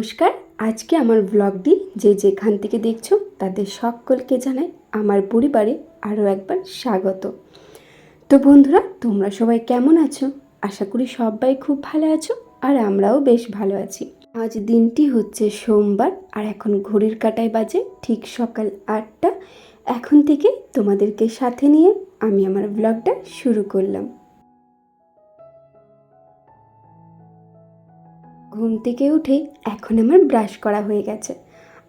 নমস্কার। আজকে আমার ব্লগটি যে যেখান থেকে দেখছ তাদের সকলকে জানাই আমার পরিবারে আরও একবার স্বাগত। তো বন্ধুরা, তোমরা সবাই কেমন আছো? আশা করি সবাই খুব ভালো আছো আর আমরাও বেশ ভালো আছি। আজ দিনটি হচ্ছে সোমবার আর এখন ঘড়ির কাটায় বাজে ঠিক সকাল আটটা। এখন থেকে তোমাদেরকে সাথে নিয়ে আমি আমার ব্লগটা শুরু করলাম। ঘুম থেকে উঠে এখন আমার ব্রাশ করা হয়ে গেছে।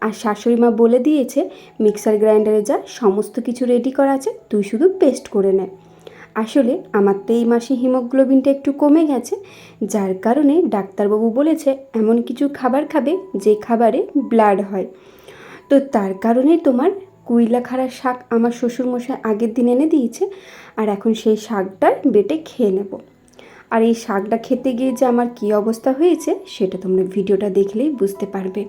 আর শাশুড়ি মা বলে দিয়েছে, মিক্সার গ্রাইন্ডারে যা সমস্ত কিছু রেডি করা আছে, তুই শুধু পেস্ট করে নে। আসলে আমার তো এই মাসে হিমোগ্লোবিনটা একটু কমে গেছে, যার কারণে ডাক্তারবাবু বলেছে এমন কিছু খাবার খাবে যে খাবারে ব্লাড হয়। তো তার কারণে তোমার কুইলাখাড়া শাক আমার শ্বশুরমশাই আগের দিন এনে দিয়েছে, আর এখন সেই শাকটা বেটে খেয়ে নেব। আর এই শাকটা খেতে গিয়ে যে আমার কী অবস্থা হয়েছে, সেটা তোমরা ভিডিওটা দেখলেই বুঝতে পারবে।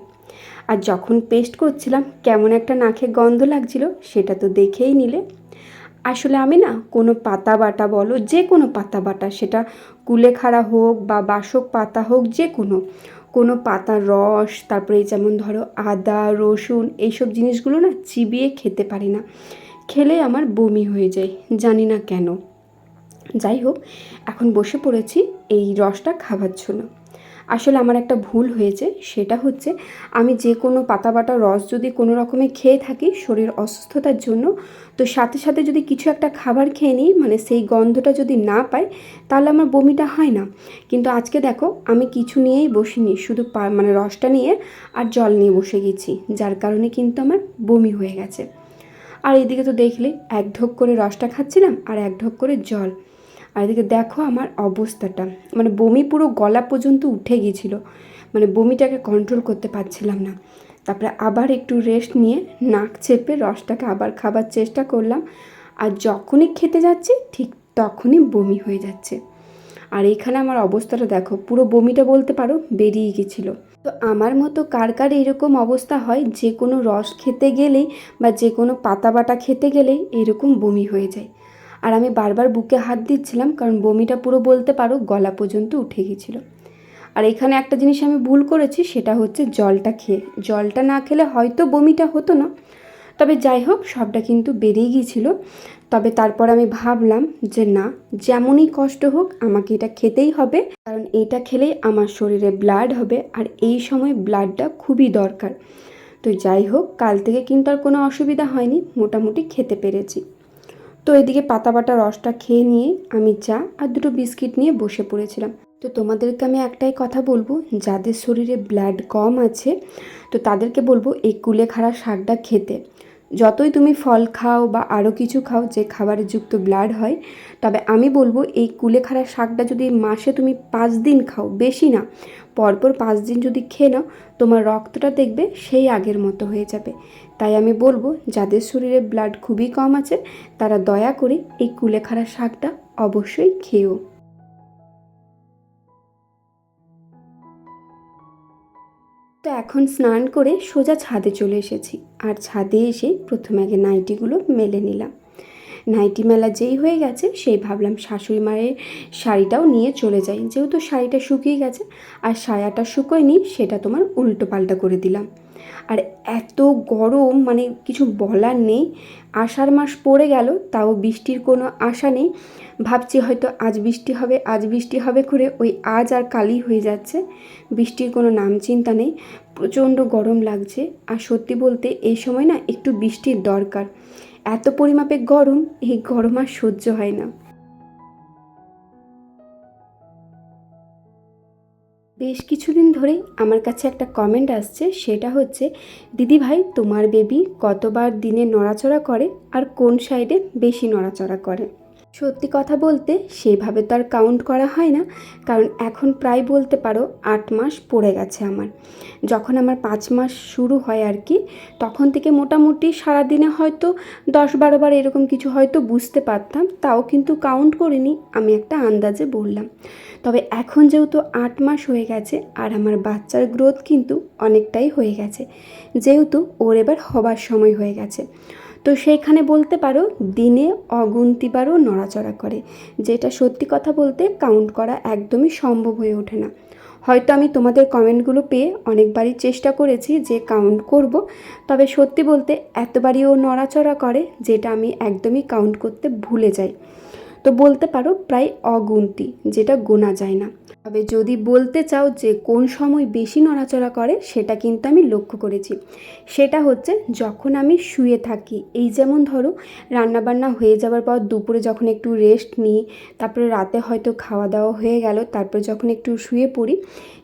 আর যখন পেস্ট করছিলাম, কেমন একটা নাকে গন্ধ লাগছিল, সেটা তো দেখেই নিলে। আসলে আমি না, কোনো পাতা বাটা বলো, যে কোনো পাতা বাটা, সেটা কুলেখাড়া হোক বা বাসক পাতা হোক, যে কোনো কোনো পাতার রস, তারপরে যেমন ধরো আদা, রসুন, এইসব জিনিসগুলো না চিবিয়ে খেতে পারি না। খেলে আমার বমি হয়ে যায়, জানি না কেন। যাই হোক, এখন বসে পড়েছি এই রসটা খাবার জন্য। আসলে আমার একটা ভুল হয়েছে, সেটা হচ্ছে আমি যে কোনো পাতা বাটা রস যদি কোনো রকমে খেয়ে থাকি শরীর অসুস্থতার জন্য, তো সাথে সাথে যদি কিছু একটা খাবার খেয়ে নিই মানে সেই গন্ধটা যদি না পাই, তাহলে আমার বমিটা হয় না। কিন্তু আজকে দেখো, আমি কিছু নিয়েই বসিনি, শুধু মানে রসটা নিয়ে আর জল নিয়ে বসে গেছি, যার কারণে কিন্তু আমার বমি হয়ে গেছে। আর এদিকে তো দেখলে, এক ঢোক করে রসটা খাচ্ছিলাম আর এক ঢোক করে জল। আর এদিকে দেখো আমার অবস্থাটা। মানে বমি পুরো গলা পর্যন্ত উঠে গিয়েছিল। মানে বমিটাকে কন্ট্রোল করতে পারছিলাম না। তারপরে আবার একটু রেস্ট নিয়ে নাক চেপে রসটাকে আবার খাবার চেষ্টা করলাম। আর যখনই খেতে যাচ্ছি, ঠিক তখনই বমি হয়ে যাচ্ছে। আর এখানে আমার অবস্থাটা দেখো, পুরো বমিটা বলতে পারো, বেরিয়ে গেছিল তো আমার মতো কার কার এরকম অবস্থা হয়, যে কোনো রস খেতে গেলেই বা যে কোনো পাতা বাটা খেতে গেলেই এরকম বমি হয়ে যায়। আর আমি বারবার বুকে হাত দিচ্ছিলাম, কারণ বমিটা পুরো বলতে পারো গলা পর্যন্ত উঠে গেছিল আর এখানে একটা জিনিস আমি ভুল করেছি, সেটা হচ্ছে জলটা খেয়ে। জলটা না খেলে হয়তো বমিটা হতো না, তবে যাই হোক, সবটা কিন্তু বেরিয়ে গিয়েছিল। তবে তারপর আমি ভাবলাম যে না, যেমনই কষ্ট হোক, আমাকে এটা খেতেই হবে, কারণ এটা খেলেই আমার শরীরে ব্লাড হবে, আর এই সময় ব্লাডটা খুবই দরকার। তো যাই হোক, কাল থেকে কিন্তু আর কোনো অসুবিধা হয়নি, মোটামুটি খেতে পেরেছি। তো এদিকে পাতা বাটা রসটা খেয়ে নিয়ে আমি চা আর দুটো বিস্কিট নিয়ে বসে পড়েছিলাম। তো তোমাদেরকে আমি একটাই কথা বলব, যাদের শরীরে ব্লাড কম আছে, তো তাদেরকে বলব এই কুলেখাড়া শাকটা খেতে। যতই তুমি ফল খাও বা আরও কিছু খাও, যে খাবারে যুক্ত ব্লাড হয়, তবে আমি বলব এই কুলেখাড়া শাকটা যদি মাসে তুমি পাঁচ দিন খাও, বেশি না, পরপর পাঁচ দিন যদি খেয়ে নাও, তোমার রক্তটা দেখবে সেই আগের মতো হয়ে যাবে। তাই আমি বলব, যাদের শরীরে ব্লাড খুবই কম আছে, তারা দয়া করে এই কুলেখাড়া শাকটা অবশ্যই খেয়েও। তো এখন স্নান করে সোজা ছাদে চলে এসেছি আর ছাদে এসে প্রথমে আগে নাইটিগুলো মেলে নিলাম। নাইটি মেলা যেই হয়ে গেছে, সেই ভাবলাম শাশুড়ি মায়ের শাড়িটাও নিয়ে চলে যাই। যেহেতু শাড়িটা শুকিয়ে গেছে আর সায়াটা শুকোয়নি, সেটা তোমার উল্টো পাল্টা করে দিলাম। আর এত গরম মানে কিছু বলার নেই। আষাঢ় মাস পড়ে গেল, তাও বৃষ্টির কোনো আশা নেই। ভাবছি হয়তো আজ বৃষ্টি হবে, আজ বৃষ্টি হবে করে ওই আজ আর কালই হয়ে যাচ্ছে। বৃষ্টির কোনো নাম চিন্তা নেই, প্রচণ্ড গরম লাগছে। আর সত্যি বলতে এই সময় না একটু বৃষ্টির দরকার। এত পরিমাপে গরম, এই গরম আর সহ্য হয় না। বেশ কিছুদিন ধরেই আমার কাছে একটা কমেন্ট আসছে, সেটা হচ্ছে, দিদি ভাই, তোমার বেবি কতবার দিনে নড়াচড়া করে আর কোন সাইডে বেশি নড়াচড়া করে? সত্যি কথা বলতে সেভাবে তো আর কাউন্ট করা হয় না, কারণ এখন প্রায় বলতে পারো আট মাস পড়ে গেছে আমার। যখন আমার পাঁচ মাস শুরু হয় আর কি, তখন থেকে মোটামুটি সারাদিনে হয়তো দশ বারো বার এরকম কিছু হয়তো বুঝতে পারতাম, তাও কিন্তু কাউন্ট করিনি, আমি একটা আন্দাজে বললাম। তবে এখন যেহেতু আট মাস হয়ে গেছে, আর আমার বাচ্চার গ্রোথ কিন্তু অনেকটাই হয়ে গেছে, যেহেতু ওর এবার হবার সময় হয়ে গেছে। তো সেইখানে বলতে পারো দিনে অগুন্তিবারও নড়াচড়া করে। যেটা সত্যি কথা বলতে কাউন্ট করা একদমই সম্ভব হয়ে ওঠে না। হয়তো আমি তোমাদের কমেন্টগুলো পেয়ে অনেকবারই চেষ্টা করেছি যে কাউন্ট করব, তবে সত্যি বলতে এতবারই ও নড়াচড়া করে যেটা আমি একদমই কাউন্ট করতে ভুলে যাই। তো বলতে পারো প্রায় অগুন্তি, যেটা গোনা যায় না। তবে যদি বলতে চাও যে কোন সময় বেশি নড়াচড়া করে, সেটা কিন্তু আমি লক্ষ্য করেছি। সেটা হচ্ছে যখন আমি শুয়ে থাকি। এই যেমন ধরো, রান্নাবান্না হয়ে যাওয়ার পর দুপুরে যখন একটু রেস্ট নিই, তারপরে রাতে হয়তো খাওয়া দাওয়া হয়ে গেল, তারপরে যখন একটু শুয়ে পড়ি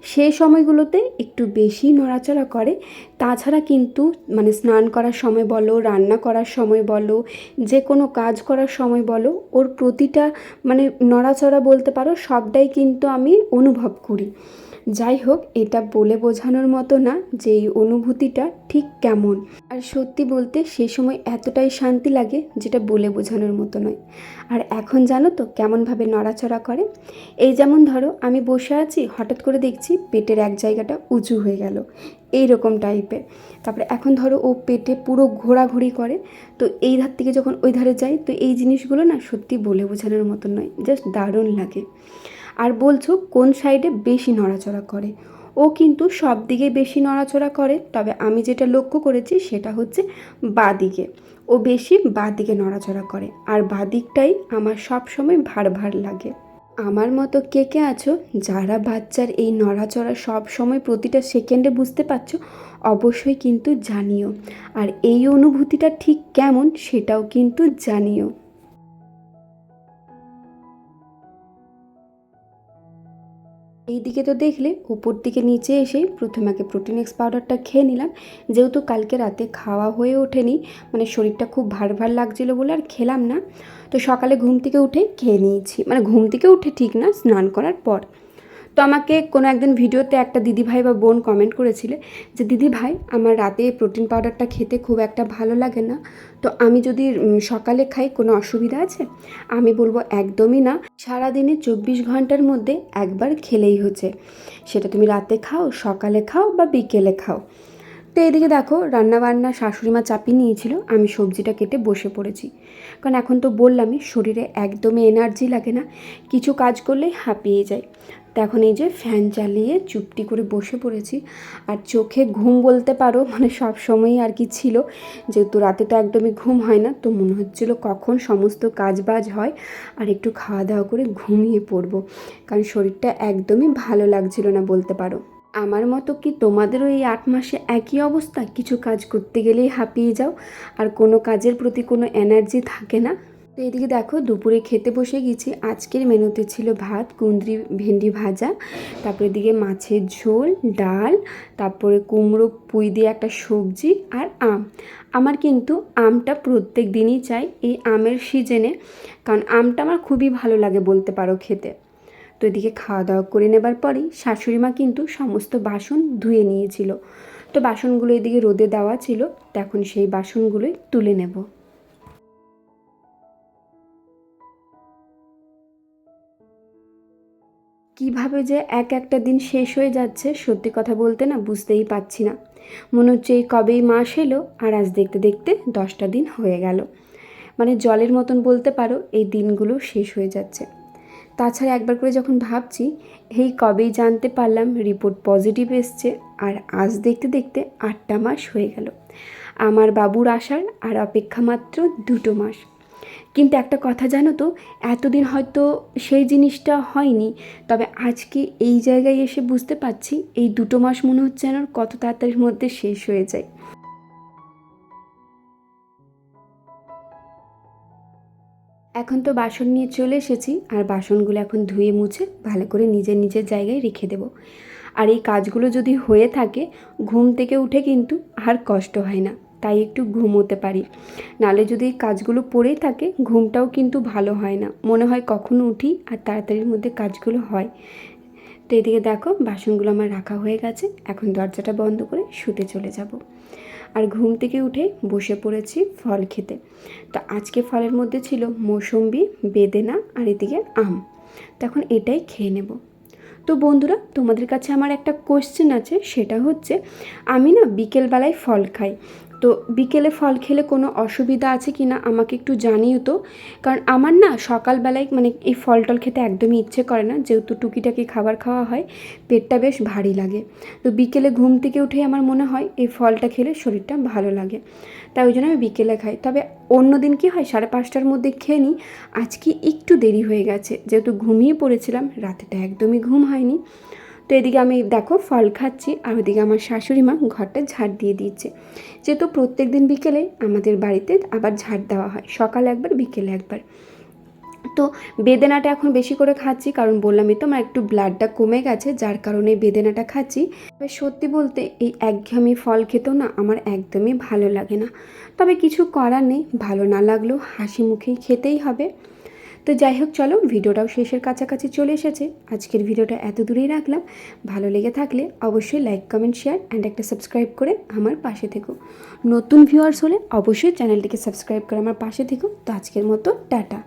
সেই সময়গুলোতে একটু বেশি নড়াচড়া করে তাছাড়া কিন্তু মানে স্নান করার সময় বলো, রান্না করার সময় বলো, যে কোনো কাজ করার সময় বলো, ওর প্রতিটা মানে নড়াচড়া বলতে পারো, সবটাই কিন্তু আমি অনুভব করি। যাই হোক, এটা বলে বোঝানোর মতো না যে এই অনুভূতিটা ঠিক কেমন। আর সত্যি বলতে সেই সময় এতটাই শান্তি লাগে যেটা বলে বোঝানোর মতো নয়। আর এখন জানো তো কেমনভাবে নড়াচড়া করে? এই যেমন ধরো, আমি বসে আছি, হঠাৎ করে দেখছি পেটের এক জায়গাটা উঁচু হয়ে গেল। এই রকম টাইপের। তারপরে এখন ধরো ও পেটে পুরো ঘোরাঘুরি করে, তো এই ধার থেকে যখন ওই ধারে যাই, তো এই জিনিসগুলো না সত্যি বলে বোঝানোর মতো নয়, জাস্ট দারুণ লাগে। আর বলছো কোন সাইডে বেশি নড়াচড়া করে? ও কিন্তু সব দিকে বেশি নড়াচড়া করে, তবে আমি যেটা লক্ষ্য করেছি সেটা হচ্ছে বাঁ দিকে ও বেশি বাঁ দিকে নড়াচড়া করে, আর বাঁ দিকটাই আমার সব সময় ভার ভার লাগে। আমার মতো কে কে আছো যারা বাচ্চার এই নড়াচড়া সব সময় প্রতিটা সেকেন্ডে বুঝতে পারছ, অবশ্যই কিন্তু জানিও। আর এই অনুভূতিটা ঠিক কেমন সেটাও কিন্তু জানিও। এই দিকে তো দেখলে উপর দিকে নিচে এসেই প্রথমে আগে প্রোটিন এক্স পাউডারটা খেয়ে নিলাম। যেহেতু কালকে রাতে খাওয়া হয়ে ওঠেনি মানে শরীরটা খুব ভার ভার লাগছিল বলে আর খেলাম না। তো সকালে ঘুম থেকে উঠে খেয়ে নিয়েছি। মানে ঘুম থেকে উঠে ঠিক না, স্নান করার পর। তো আমাকে কোনো একদিন ভিডিওতে একটা দিদিভাই বা বোন কমেন্ট করেছিলে যে, দিদিভাই, আমার রাতে প্রোটিন পাউডারটা খেতে খুব একটা ভালো লাগে না। তো আমি যদি সকালে খাই, কোনো অসুবিধা আছে? আমি বলব, একদমই না। সারাদিনে চব্বিশ ঘণ্টার মধ্যে একবার খেলেই হচ্ছে। সেটা তুমি রাতে খাও, সকালে খাও বা বিকেলে খাও। তো এদিকে দেখো, রান্নাবান্না শাশুড়ি মা চাপিয়ে নিয়েছিল, আমি সবজিটা কেটে বসে পড়েছি। কারণ এখন তো বললামই, শরীরে একদমই এনার্জি লাগে না, কিছু কাজ করলেই হাঁপিয়ে যায়। তো এখন এই যে ফ্যান চালিয়ে চুপটি করে বসে পড়েছি, আর চোখে ঘুম বলতে পারো মানে সব সময়ই আর কি ছিল, যেহেতু রাতে তো একদমই ঘুম হয় না, তো মনে হচ্ছিল কখন সমস্ত কাজ বাজ হয়, আর একটু খাওয়া দাওয়া করে ঘুমিয়ে পড়ব। কারণ শরীরটা একদমই ভালো লাগছিল না বলতে পারো। আমার মতো কি তোমাদেরও এই আট মাসে একই অবস্থা? কিছু কাজ করতে গেলেই হাঁপিয়ে যাও। আর কোনো কাজের প্রতি কোনো এনার্জি থাকে না। তো এদিকে দেখো, দুপুরে খেতে বসে গেছি। আজকের মেনুতে ছিল ভাত, কুঁদরি, ভেন্ডি ভাজা, তারপরে এদিকে মাছের ঝোল, ডাল, তারপরে কুমড়ো পুঁই দিয়ে একটা সবজি আর আম। আমার কিন্তু আমটা প্রত্যেক দিনই চাই এই আমের সিজনে কারণ আমটা আমার খুবই ভালো লাগে বলতে পারো খেতে। তো এদিকে খাওয়া দাওয়া করে নেবার পরেই শাশুড়ি মা কিন্তু সমস্ত বাসন ধুয়ে নিয়েছিল। তো বাসনগুলো এদিকে রোদে দেওয়া ছিল তখন সেই বাসনগুলোই তুলে নেব। কীভাবে যে এক একটা দিন শেষ হয়ে যাচ্ছে সত্যি কথা বলতে না বুঝতেই পারছি না। মনে হচ্ছে এই কবেই মাস এলো, আর আজ দেখতে দেখতে দশটা দিন হয়ে গেল। মানে জলের মতন বলতে পারো, এই দিনগুলো শেষ হয়ে যাচ্ছে। তাছাড়া একবার করে যখন ভাবছি, এই কবেই জানতে পারলাম রিপোর্ট পজিটিভ এসছে আর আজ দেখতে দেখতে আটটা মাস হয়ে গেল। আমার বাবুর আসার আর অপেক্ষা মাত্র দুটো মাস। কিন্তু একটা কথা জানো তো, এতদিন হয়তো সেই জিনিসটা হয়নি, তবে আজকে এই জায়গায় এসে বুঝতে পারছি এই দুটো মাস মনে হচ্ছে যেন কত তাড়াতাড়ির মধ্যে শেষ হয়ে যায়। এখন তো বাসন নিয়ে চলে এসেছি, আর বাসনগুলো এখন ধুয়ে মুছে ভালো করে নিজের নিজের জায়গায় রেখে দেবো। আর এই কাজগুলো যদি হয়ে থাকে, ঘুম থেকে উঠে কিন্তু আর কষ্ট হয় না, তাই একটু ঘুমোতে পারি। নালে যদি এই কাজগুলো পড়েই থাকে, ঘুমটাও কিন্তু ভালো হয় না। মনে হয় কখন উঠি আর তাড়াতাড়ির মধ্যে কাজগুলো হয়। তো এদিকে দেখো, বাসনগুলো আমার রাখা হয়ে গেছে, এখন দরজাটা বন্ধ করে শুতে চলে যাব। আর ঘুম থেকে উঠে বসে পড়েছি ফল খেতে। তো আজকে ফলের মধ্যে ছিল মৌসম্বি, বেদেনা আর এদিকে আম। তখন এটাই খেয়ে নেব। তো বন্ধুরা, তোমাদের কাছে আমার একটা কোশ্চেন আছে, সেটা হচ্ছে, আমি না বিকেলবেলায় ফল খাই। তো বিকেলে ফল খেলে কোনো অসুবিধা আছে কি না আমাকে একটু জানিও তো। কারণ আমার না সকালবেলায় মানে এই ফল টল খেতে একদমই ইচ্ছে করে না, যেহেতু টুকিটাকি খাবার খাওয়া হয়, পেটটা বেশ ভারী লাগে। তো বিকেলে ঘুম থেকে উঠেই আমার মনে হয় এই ফলটা খেলে শরীরটা ভালো লাগে, তাই ওই জন্য আমি বিকেলে খাই। তবে অন্য দিন কী হয়, সাড়ে পাঁচটার মধ্যে খেয়ে নিই। আজকে একটু দেরি হয়ে গেছে, যেহেতু ঘুমিয়ে পড়েছিলাম, রাতেটা একদমই ঘুম হয়নি। তো এদিকে আমি দেখো ফল খাচ্ছি আর ওদিকে আমার শাশুড়ি মা ঘরটা ঝাড় দিয়ে দিচ্ছে। যেহেতু প্রত্যেক দিন বিকেলে আমাদের বাড়িতে আবার ঝাড় দেওয়া হয়, সকালে একবার, বিকেলে একবার। তো বেদেনাটা এখন বেশি করে খাচ্ছি, কারণ বললামই তো আমার একটু ব্লাডটা কমে গেছে, যার কারণে বেদেনাটা খাচ্ছি। সত্যি বলতে এই একঘেয়েমি ফল খেতেও না আমার একদমই ভালো লাগে না। তবে কিছু করার নেই, ভালো না লাগলেও হাসি মুখেই খেতেই হবে। তো যাই হোক, চলো, ভিডিওটাও শেষের কাছাকাছি চলে এসেছে। আজকের ভিডিওটা এত দূরেই রাখলাম। ভালো লেগে থাকলে অবশ্যই লাইক কমেন্ট শেয়ার অ্যান্ড একটা সাবস্ক্রাইব করে আমার পাশে থেকো। নতুন ভিউয়ার্স হলে অবশ্যই চ্যানেলটিকে সাবস্ক্রাইব করে আমার পাশে থেকো। তো আজকের মতো, টাটা।